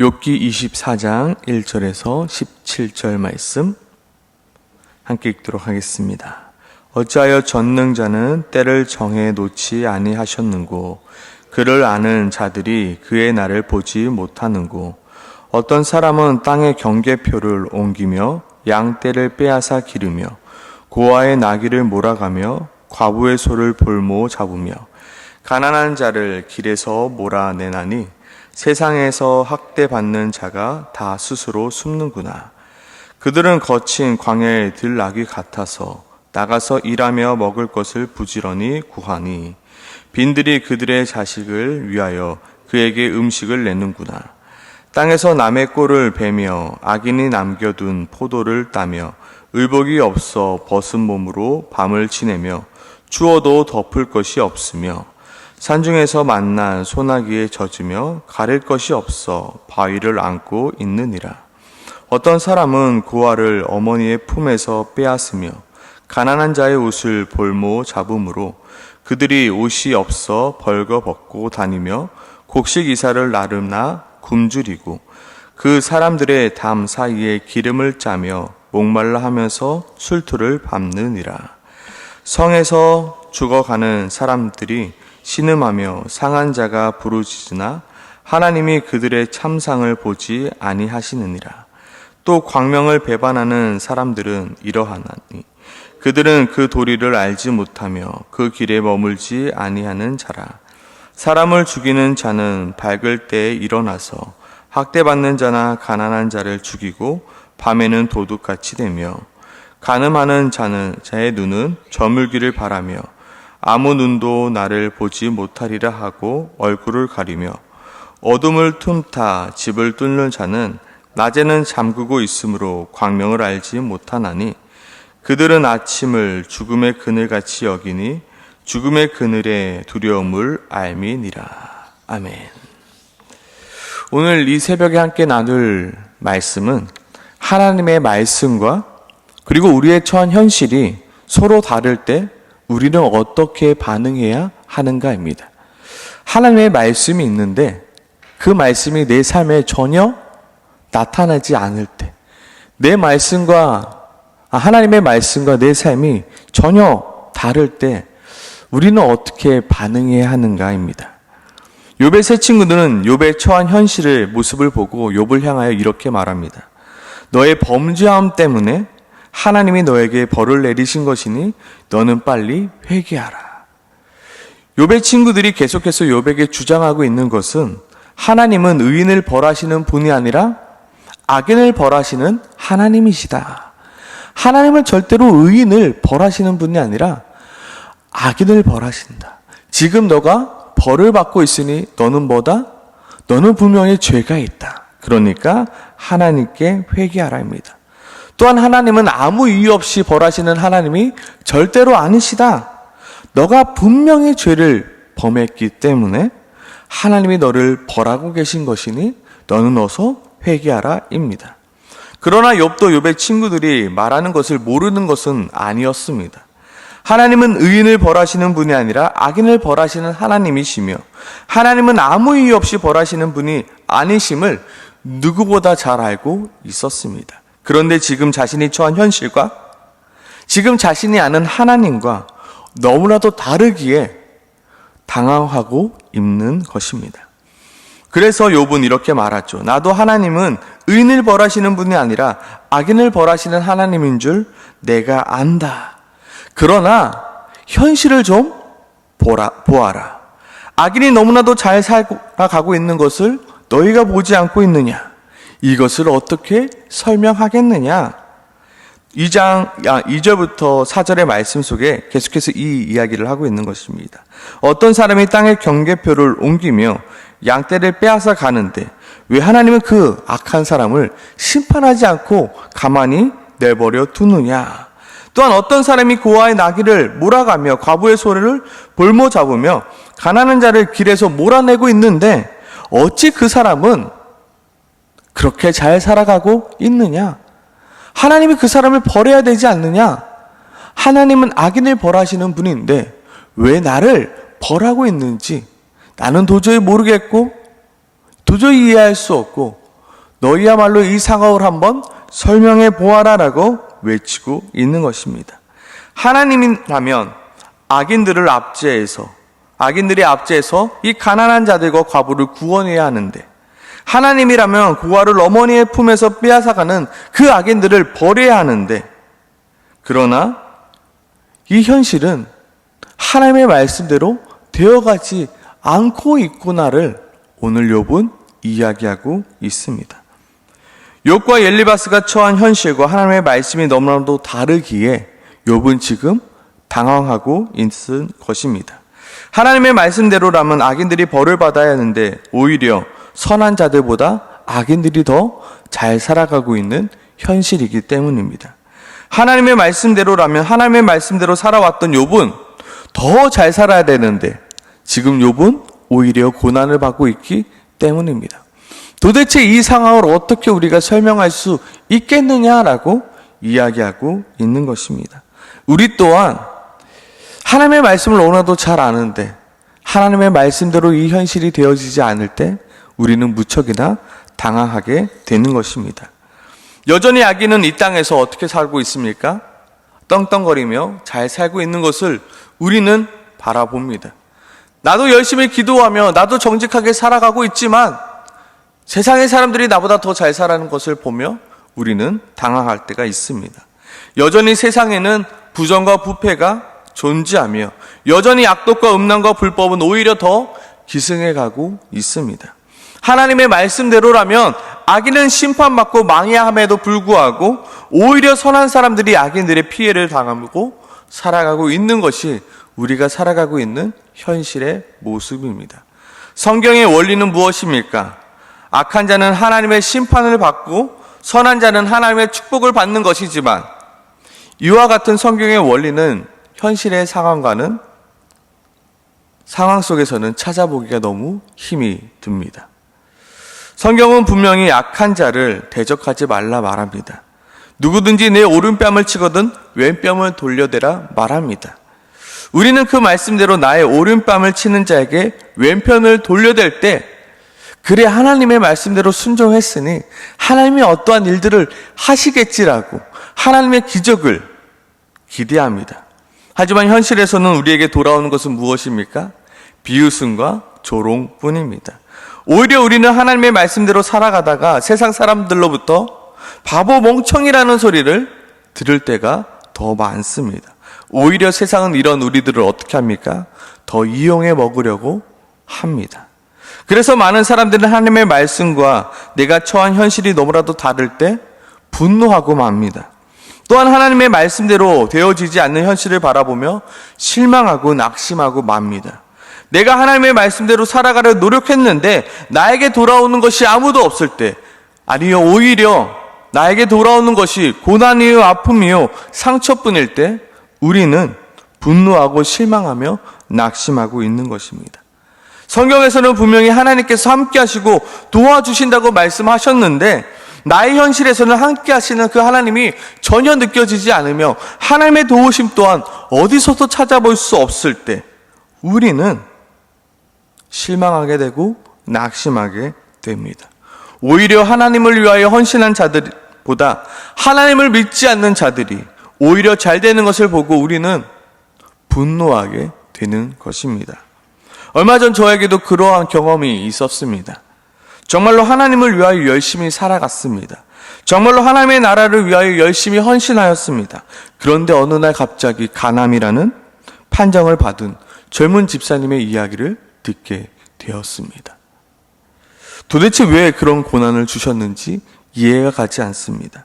욥기 24장 1절에서 17절 말씀 함께 읽도록 하겠습니다. 어찌하여 전능자는 때를 정해 놓지 아니하셨는고 그를 아는 자들이 그의 날을 보지 못하는고 어떤 사람은 땅의 경계표를 옮기며 양떼를 빼앗아 기르며 고아의 나귀를 몰아가며 과부의 소를 볼모 잡으며 가난한 자를 길에서 몰아내나니 세상에서 학대받는 자가 다 스스로 숨는구나. 그들은 거친 광야의 들나귀 같아서 나가서 일하며 먹을 것을 부지런히 구하니 빈들이 그들의 자식을 위하여 그에게 음식을 내는구나. 땅에서 남의 꼴을 베며 악인이 남겨둔 포도를 따며 의복이 없어 벗은 몸으로 밤을 지내며 추워도 덮을 것이 없으며 산중에서 만난 소나기에 젖으며 가릴 것이 없어 바위를 안고 있느니라. 어떤 사람은 고아를 어머니의 품에서 빼앗으며 가난한 자의 옷을 볼모 잡음으로 그들이 옷이 없어 벌거 벗고 다니며 곡식 이사를 나름나 굶주리고 그 사람들의 담 사이에 기름을 짜며 목말라 하면서 술투를 밟느니라. 성에서 죽어가는 사람들이 신음하며 상한 자가 부르짖으나 하나님이 그들의 참상을 보지 아니하시느니라. 또 광명을 배반하는 사람들은 이러하나니 그들은 그 도리를 알지 못하며 그 길에 머물지 아니하는 자라. 사람을 죽이는 자는 밝을 때에 일어나서 학대받는 자나 가난한 자를 죽이고 밤에는 도둑같이 되며 가늠하는 자는 자의 눈은 저물기를 바라며 아무 눈도 나를 보지 못하리라 하고 얼굴을 가리며 어둠을 틈타 집을 뚫는 자는 낮에는 잠그고 있으므로 광명을 알지 못하나니 그들은 아침을 죽음의 그늘같이 여기니 죽음의 그늘의 두려움을 알미니라. 아멘. 오늘 이 새벽에 함께 나눌 말씀은 하나님의 말씀과 그리고 우리의 처한 현실이 서로 다를 때 우리는 어떻게 반응해야 하는가입니다. 하나님의 말씀이 있는데 그 말씀이 내 삶에 전혀 나타나지 않을 때, 내 말씀과, 아, 하나님의 말씀과 내 삶이 전혀 다를 때 우리는 어떻게 반응해야 하는가입니다. 욥의 세 친구들은 욥의 처한 현실의 모습을 보고 욥을 향하여 이렇게 말합니다. 너의 범죄함 때문에 하나님이 너에게 벌을 내리신 것이니 너는 빨리 회개하라. 욥의 친구들이 계속해서 욥에게 주장하고 있는 것은 하나님은 의인을 벌하시는 분이 아니라 악인을 벌하시는 하나님이시다. 하나님은 절대로 의인을 벌하시는 분이 아니라 악인을 벌하신다. 지금 너가 벌을 받고 있으니 너는 뭐다? 너는 분명히 죄가 있다. 그러니까 하나님께 회개하라입니다. 또한 하나님은 아무 이유 없이 벌하시는 하나님이 절대로 아니시다. 너가 분명히 죄를 범했기 때문에 하나님이 너를 벌하고 계신 것이니 너는 어서 회개하라입니다. 그러나 욥도 욥의 친구들이 말하는 것을 모르는 것은 아니었습니다. 하나님은 의인을 벌하시는 분이 아니라 악인을 벌하시는 하나님이시며 하나님은 아무 이유 없이 벌하시는 분이 아니심을 누구보다 잘 알고 있었습니다. 그런데 지금 자신이 처한 현실과 지금 자신이 아는 하나님과 너무나도 다르기에 당황하고 있는 것입니다. 그래서 욥은 이렇게 말하죠. 나도 하나님은 의인을 벌하시는 분이 아니라 악인을 벌하시는 하나님인 줄 내가 안다. 그러나 현실을 좀 보라, 보아라. 악인이 너무나도 잘 살아가고 있는 것을 너희가 보지 않고 있느냐? 이것을 어떻게 설명하겠느냐? 2장, 아, 2절부터 4절의 말씀 속에 계속해서 이 이야기를 하고 있는 것입니다. 어떤 사람이 땅의 경계표를 옮기며 양떼를 빼앗아 가는데 왜 하나님은 그 악한 사람을 심판하지 않고 가만히 내버려 두느냐? 또한 어떤 사람이 고아의 나귀를 몰아가며 과부의 소리를 볼모 잡으며 가난한 자를 길에서 몰아내고 있는데 어찌 그 사람은 그렇게 잘 살아가고 있느냐? 하나님이 그 사람을 벌해야 되지 않느냐? 하나님은 악인을 벌하시는 분인데 왜 나를 벌하고 있는지 나는 도저히 모르겠고 도저히 이해할 수 없고 너희야말로 이 상황을 한번 설명해 보아라라고 외치고 있는 것입니다. 하나님이라면 악인들을 압제해서 악인들이 압제해서 이 가난한 자들과 과부를 구원해야 하는데 하나님이라면 고아를 어머니의 품에서 빼앗아가는 그 악인들을 버려야 하는데 그러나 이 현실은 하나님의 말씀대로 되어가지 않고 있구나를 오늘 욥은 이야기하고 있습니다. 욥과 엘리바스가 처한 현실과 하나님의 말씀이 너무나도 다르기에 욥은 지금 당황하고 있는 것입니다. 하나님의 말씀대로라면 악인들이 벌을 받아야 하는데 오히려 선한 자들보다 악인들이 더 잘 살아가고 있는 현실이기 때문입니다. 하나님의 말씀대로라면 하나님의 말씀대로 살아왔던 욥은 더 잘 살아야 되는데 지금 욥은 오히려 고난을 받고 있기 때문입니다. 도대체 이 상황을 어떻게 우리가 설명할 수 있겠느냐라고 이야기하고 있는 것입니다. 우리 또한 하나님의 말씀을 너무나도 잘 아는데 하나님의 말씀대로 이 현실이 되어지지 않을 때 우리는 무척이나 당황하게 되는 것입니다. 여전히 악인은 이 땅에서 어떻게 살고 있습니까? 떵떵거리며 잘 살고 있는 것을 우리는 바라봅니다. 나도 열심히 기도하며 나도 정직하게 살아가고 있지만 세상의 사람들이 나보다 더 잘 살아가는 것을 보며 우리는 당황할 때가 있습니다. 여전히 세상에는 부정과 부패가 존재하며 여전히 악독과 음란과 불법은 오히려 더 기승해 가고 있습니다. 하나님의 말씀대로라면 악인은 심판받고 망해야 함에도 불구하고 오히려 선한 사람들이 악인들의 피해를 당하고 살아가고 있는 것이 우리가 살아가고 있는 현실의 모습입니다. 성경의 원리는 무엇입니까? 악한 자는 하나님의 심판을 받고 선한 자는 하나님의 축복을 받는 것이지만 이와 같은 성경의 원리는 현실의 상황과는 상황 속에서는 찾아보기가 너무 힘이 듭니다. 성경은 분명히 악한 자를 대적하지 말라 말합니다. 누구든지 내 오른뺨을 치거든 왼뺨을 돌려대라 말합니다. 우리는 그 말씀대로 나의 오른뺨을 치는 자에게 왼편을 돌려댈 때 그래 하나님의 말씀대로 순종했으니 하나님이 어떠한 일들을 하시겠지라고 하나님의 기적을 기대합니다. 하지만 현실에서는 우리에게 돌아오는 것은 무엇입니까? 비웃음과 조롱뿐입니다. 오히려 우리는 하나님의 말씀대로 살아가다가 세상 사람들로부터 바보 멍청이라는 소리를 들을 때가 더 많습니다. 오히려 세상은 이런 우리들을 어떻게 합니까? 더 이용해 먹으려고 합니다. 그래서 많은 사람들은 하나님의 말씀과 내가 처한 현실이 너무나도 다를 때 분노하고 맙니다. 또한 하나님의 말씀대로 되어지지 않는 현실을 바라보며 실망하고 낙심하고 맙니다. 내가 하나님의 말씀대로 살아가려 노력했는데 나에게 돌아오는 것이 아무도 없을 때 아니요 오히려 나에게 돌아오는 것이 고난이요 아픔이요 상처뿐일 때 우리는 분노하고 실망하며 낙심하고 있는 것입니다. 성경에서는 분명히 하나님께서 함께 하시고 도와주신다고 말씀하셨는데 나의 현실에서는 함께 하시는 그 하나님이 전혀 느껴지지 않으며 하나님의 도우심 또한 어디서도 찾아볼 수 없을 때 우리는 실망하게 되고 낙심하게 됩니다. 오히려 하나님을 위하여 헌신한 자들보다 하나님을 믿지 않는 자들이 오히려 잘 되는 것을 보고 우리는 분노하게 되는 것입니다. 얼마 전 저에게도 그러한 경험이 있었습니다. 정말로 하나님을 위하여 열심히 살아갔습니다. 정말로 하나님의 나라를 위하여 열심히 헌신하였습니다. 그런데 어느 날 갑자기 가남이라는 판정을 받은 젊은 집사님의 이야기를 듣게 되었습니다. 도대체 왜 그런 고난을 주셨는지 이해가 가지 않습니다.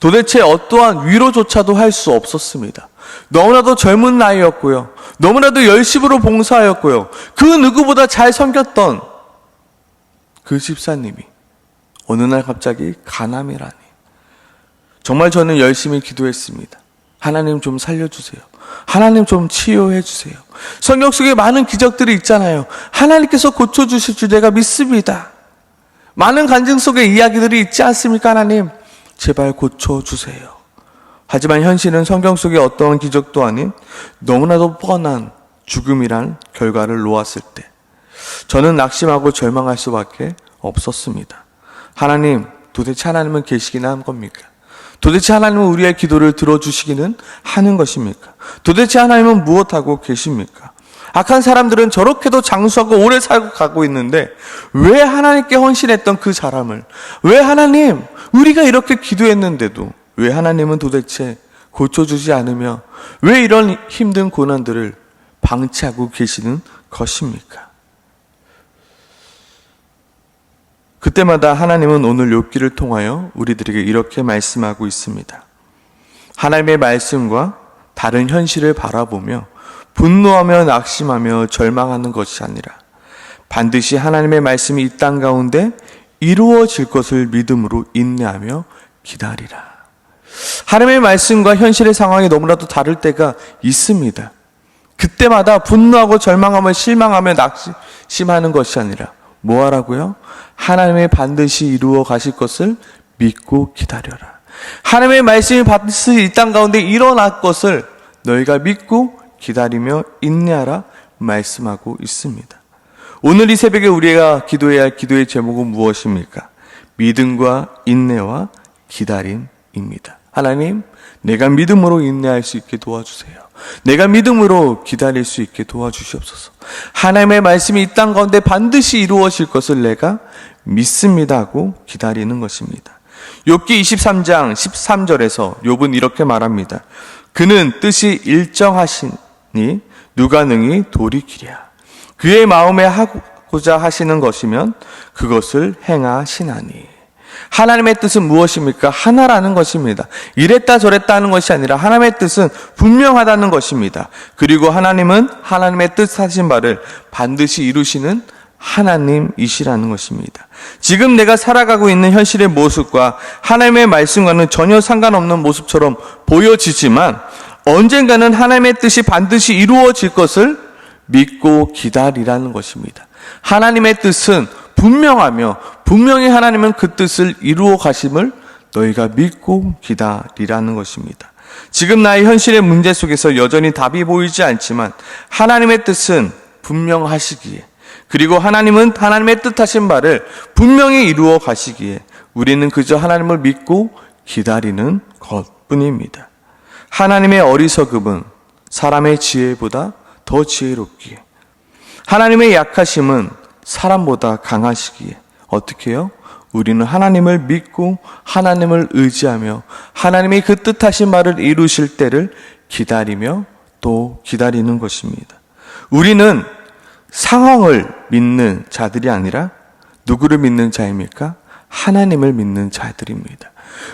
도대체 어떠한 위로조차도 할 수 없었습니다. 너무나도 젊은 나이였고요. 너무나도 열심으로 봉사하였고요. 그 누구보다 잘 섬겼던 그 집사님이 어느 날 갑자기 가남이라니. 정말 저는 열심히 기도했습니다. 하나님 좀 살려주세요. 하나님 좀 치유해 주세요. 성경 속에 많은 기적들이 있잖아요. 하나님께서 고쳐주실 줄 내가 믿습니다. 많은 간증 속에 이야기들이 있지 않습니까, 하나님? 제발 고쳐주세요. 하지만 현실은 성경 속에 어떠한 기적도 아닌 너무나도 뻔한 죽음이란 결과를 놓았을 때 저는 낙심하고 절망할 수밖에 없었습니다. 하나님, 도대체 하나님은 계시기나 한 겁니까? 도대체 하나님은 우리의 기도를 들어주시기는 하는 것입니까? 도대체 하나님은 무엇하고 계십니까? 악한 사람들은 저렇게도 장수하고 오래 살고 가고 있는데 왜 하나님께 헌신했던 그 사람을 왜 하나님 우리가 이렇게 기도했는데도 왜 하나님은 도대체 고쳐주지 않으며 왜 이런 힘든 고난들을 방치하고 계시는 것입니까? 그때마다 하나님은 오늘 욥기를 통하여 우리들에게 이렇게 말씀하고 있습니다. 하나님의 말씀과 다른 현실을 바라보며 분노하며 낙심하며 절망하는 것이 아니라 반드시 하나님의 말씀이 이 땅 가운데 이루어질 것을 믿음으로 인내하며 기다리라. 하나님의 말씀과 현실의 상황이 너무나도 다를 때가 있습니다. 그때마다 분노하고 절망하며 실망하며 낙심하는 것이 아니라 뭐 하라고요? 하나님의 반드시 이루어 가실 것을 믿고 기다려라. 하나님의 말씀이 반드시 이 땅 가운데 일어날 것을 너희가 믿고 기다리며 인내하라 말씀하고 있습니다. 오늘 이 새벽에 우리가 기도해야 할 기도의 제목은 무엇입니까? 믿음과 인내와 기다림입니다. 하나님, 내가 믿음으로 인내할 수 있게 도와주세요. 내가 믿음으로 기다릴 수 있게 도와주시옵소서. 하나님의 말씀이 이 땅 가운데 반드시 이루어질 것을 내가 믿습니다 하고 기다리는 것입니다. 욥기 23장 13절에서 욥은 이렇게 말합니다. 그는 뜻이 일정하시니 누가 능히 돌이키랴. 그의 마음에 하고자 하시는 것이면 그것을 행하시나니. 하나님의 뜻은 무엇입니까? 하나라는 것입니다. 이랬다 저랬다 하는 것이 아니라 하나님의 뜻은 분명하다는 것입니다. 그리고 하나님은 하나님의 뜻하신 바를 반드시 이루시는 하나님이시라는 것입니다. 지금 내가 살아가고 있는 현실의 모습과 하나님의 말씀과는 전혀 상관없는 모습처럼 보여지지만 언젠가는 하나님의 뜻이 반드시 이루어질 것을 믿고 기다리라는 것입니다. 하나님의 뜻은 분명하며 분명히 하나님은 그 뜻을 이루어 가심을 너희가 믿고 기다리라는 것입니다. 지금 나의 현실의 문제 속에서 여전히 답이 보이지 않지만 하나님의 뜻은 분명하시기에 그리고 하나님은 하나님의 뜻하신 바를 분명히 이루어 가시기에 우리는 그저 하나님을 믿고 기다리는 것 뿐입니다. 하나님의 어리석음은 사람의 지혜보다 더 지혜롭기에 하나님의 약하심은 사람보다 강하시기에 어떻게 해요? 우리는 하나님을 믿고 하나님을 의지하며 하나님이 그 뜻하신 말을 이루실 때를 기다리며 또 기다리는 것입니다. 우리는 상황을 믿는 자들이 아니라 누구를 믿는 자입니까? 하나님을 믿는 자들입니다.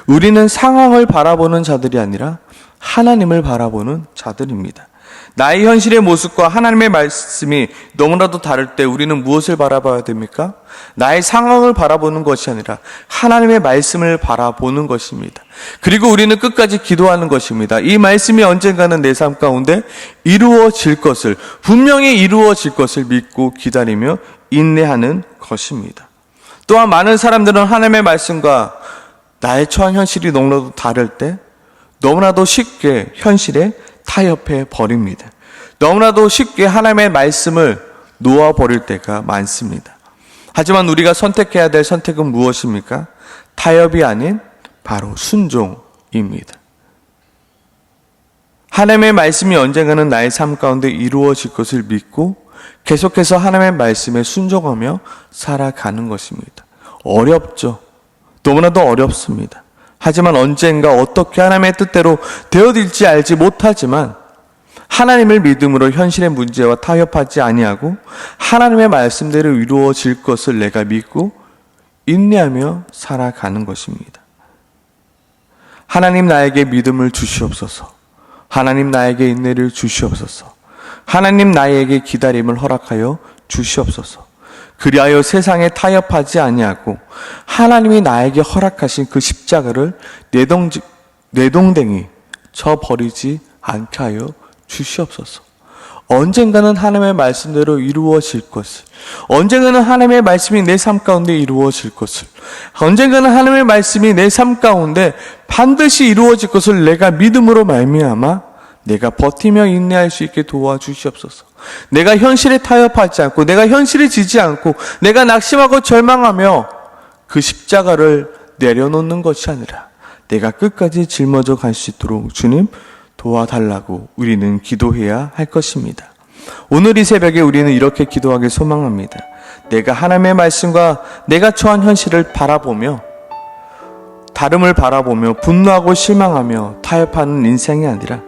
우리는 상황을 바라보는 자들이 아니라 하나님을 바라보는 자들입니다. 나의 현실의 모습과 하나님의 말씀이 너무나도 다를 때 우리는 무엇을 바라봐야 됩니까? 나의 상황을 바라보는 것이 아니라 하나님의 말씀을 바라보는 것입니다. 그리고 우리는 끝까지 기도하는 것입니다. 이 말씀이 언젠가는 내 삶 가운데 이루어질 것을, 분명히 이루어질 것을 믿고 기다리며 인내하는 것입니다. 또한 많은 사람들은 하나님의 말씀과 나의 처한 현실이 너무나도 다를 때 너무나도 쉽게 현실에 타협해 버립니다. 너무나도 쉽게 하나님의 말씀을 놓아 버릴 때가 많습니다. 하지만 우리가 선택해야 될 선택은 무엇입니까? 타협이 아닌 바로 순종입니다. 하나님의 말씀이 언젠가는 나의 삶 가운데 이루어질 것을 믿고 계속해서 하나님의 말씀에 순종하며 살아가는 것입니다. 어렵죠. 너무나도 어렵습니다. 하지만 언젠가 어떻게 하나님의 뜻대로 되어질지 알지 못하지만 하나님을 믿음으로 현실의 문제와 타협하지 아니하고 하나님의 말씀대로 이루어질 것을 내가 믿고 인내하며 살아가는 것입니다. 하나님 나에게 믿음을 주시옵소서. 하나님 나에게 인내를 주시옵소서. 하나님 나에게 기다림을 허락하여 주시옵소서. 그리하여 세상에 타협하지 아니하고 하나님이 나에게 허락하신 그 십자가를 내동 내동댕이 쳐 버리지 않게 하여 주시옵소서. 언젠가는 하나님의 말씀대로 이루어질 것을, 언젠가는 하나님의 말씀이 내 삶 가운데 이루어질 것을, 언젠가는 하나님의 말씀이 내 삶 가운데 반드시 이루어질 것을 내가 믿음으로 말미암아 내가 버티며 인내할 수 있게 도와주시옵소서. 내가 현실에 타협하지 않고, 내가 현실에 지지 않고, 내가 낙심하고 절망하며 그 십자가를 내려놓는 것이 아니라 내가 끝까지 짊어져 갈 수 있도록 주님 도와달라고 우리는 기도해야 할 것입니다. 오늘 이 새벽에 우리는 이렇게 기도하길 소망합니다. 내가 하나님의 말씀과 내가 처한 현실을 바라보며 다름을 바라보며 분노하고 실망하며 타협하는 인생이 아니라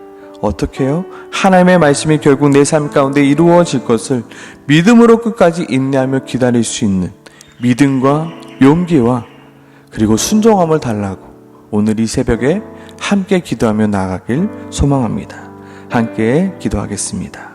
어떻게 해요? 하나님의 말씀이 결국 내 삶 가운데 이루어질 것을 믿음으로 끝까지 인내하며 기다릴 수 있는 믿음과 용기와 그리고 순종함을 달라고 오늘 이 새벽에 함께 기도하며 나아가길 소망합니다. 함께 기도하겠습니다.